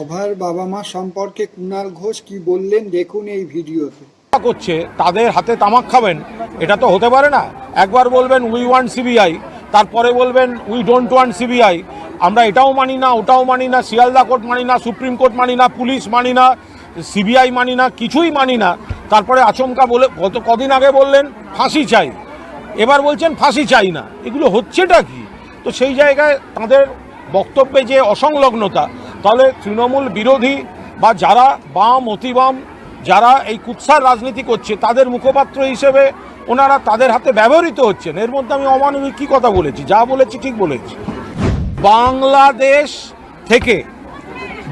অভয়ের বাবা মা সম্পর্কে কুণাল ঘোষ কি বললেন দেখুন এই ভিডিওতে। করছে, তাদের হাতে তামাক খাবেন, এটা তো হতে পারে না। একবার বলবেন উই ওয়ান সিবিআই তারপরে বলবেন উই ডোন্ট ওয়ান সিবিআই আমরা এটাও মানি না, ওটাও মানি না, শিয়ালদা কোর্ট মানি না, সুপ্রিম কোর্ট মানি না, পুলিশ মানি না সিবিআই মানি না, কিছুই মানি না। তারপরে আচমকা বলে, গত কদিন আগে বললেন, ফাঁসি চাই। এবার বলছেন, ফাঁসি চাই না। এগুলো হচ্ছেটা কি? তো সেই জায়গায় তাদের বক্তব্যে যে অসংলগ্নতা তাহলে তৃণমূল বিরোধী বা যারা বাম, অতিবাম, যারা এই কুৎসার রাজনীতি করছে, তাদের মুখপাত্র হিসেবে ওনারা তাদের হাতে ব্যবহৃত হচ্ছেন এর মধ্যে আমি অমানবিক কী কথা বলেছি? যা বলেছি ঠিক বলেছি। বাংলাদেশ থেকে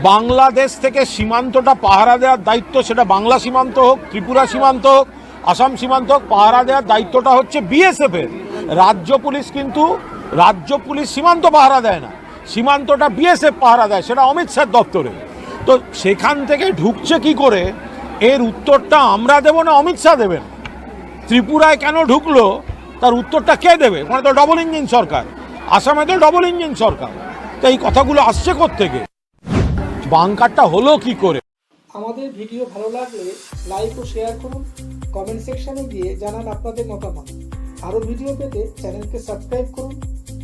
বাংলাদেশ থেকে সীমান্তটা পাহারা দেওয়ার দায়িত্ব সেটা বাংলা সীমান্ত হোক, ত্রিপুরা সীমান্ত হোক, আসাম সীমান্ত হোক, পাহারা দেওয়ার দায়িত্বটা হচ্ছে বিএসএফের। রাজ্য পুলিশ কিন্তু, রাজ্য পুলিশ সীমান্ত পাহারা দেয় না। সীমান্তটা বিএসএফ পাহারা দেয়, সেটা অমিত শাহ দপ্তরে তো সেখান থেকে ঢুকছে কি করে? এর উত্তরটা আমরা দেব না অমিত শাহ দেবেন? ত্রিপুরায় কেন ঢুকলো? তার উত্তরটা কে দেবে? মানে তো ডবল ইঞ্জিন সরকার। আসামে তো ডবল ইঞ্জিন সরকার। তো এই কথাগুলো আসছে থেকে বাংকারটা হলো কি করে? আমাদের ভিডিও ভালো লাগলে লাইক ও শেয়ার করুন কমেন্ট সেকশনে গিয়ে জানান আপনাদের মতামত। আরও ভিডিও পেতে চ্যানেলকে সাবস্ক্রাইব করুন।